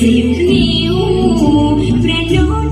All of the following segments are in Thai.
สิบนิ้วประดุษ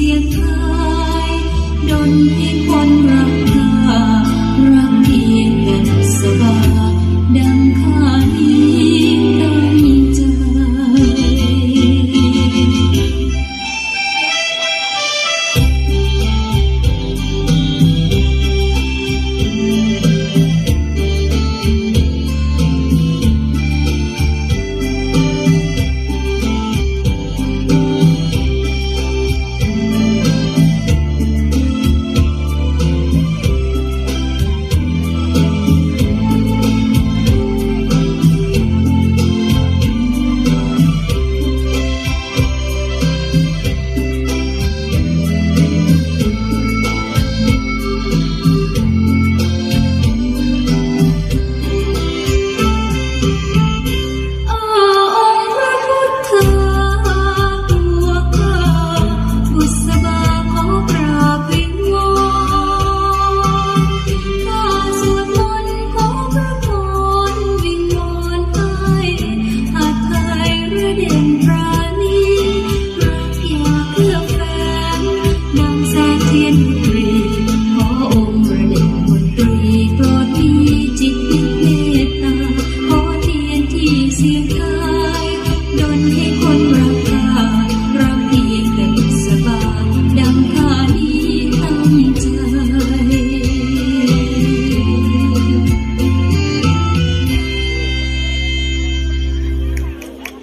เสียงไทยดนให้คน เสียงเพ